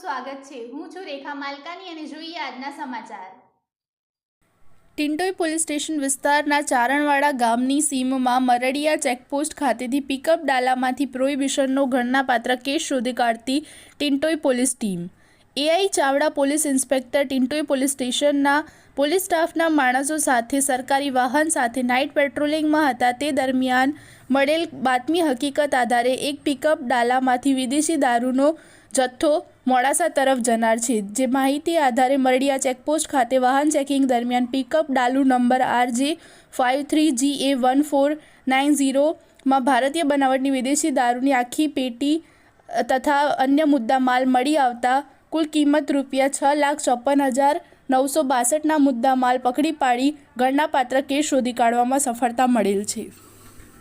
સ્વાગત છે. હું છું રેખા માલકાની અને જોઈએ આજના સમાચાર. ટિન્ટોઈ પોલીસ સ્ટેશન વિસ્તારના ચારણવાડા ગામની સીમમાં મરડિયા ચેકપોસ્ટ ખાતેથી પિકઅપ ડાલામાંથી પ્રોહિબિશનનો ગણનાપાત્ર કેસ શોધી કાઢતી Tintoi police team. AI Chavda police inspector Tintoi police સ્ટેશનના પોલીસ સ્ટાફના માણસો સાથે સરકારી વાહન સાથે નાઇટ પેટ્રોલિંગમાં હતા. તે દરમિયાન મળેલ બાતમી હકીકત આધારે એક પિકઅપ ડાલામાંથી વિદેશી દારૂનો જથ્થો મોડાસા તરફ જનાર છે. જે માહિતી આધારે મરડિયા ચેકપોસ્ટ ખાતે વાહન ચેકિંગ દરમિયાન pickup Dalu number RJ five three G A one four nine ઝીરોમાં ભારતીય બનાવટની વિદેશી દારૂની આખી પેટી તથા અન્ય મુદ્દા માલ મળી આવતા કુલ કિંમત રૂપિયા છ લાખ ચોપન હજાર નવસો બાસઠના મુદ્દા માલ પકડી પાડી ગણનાપાત્ર કેસ શોધી કાઢવામાં સફળતા મળેલ છે.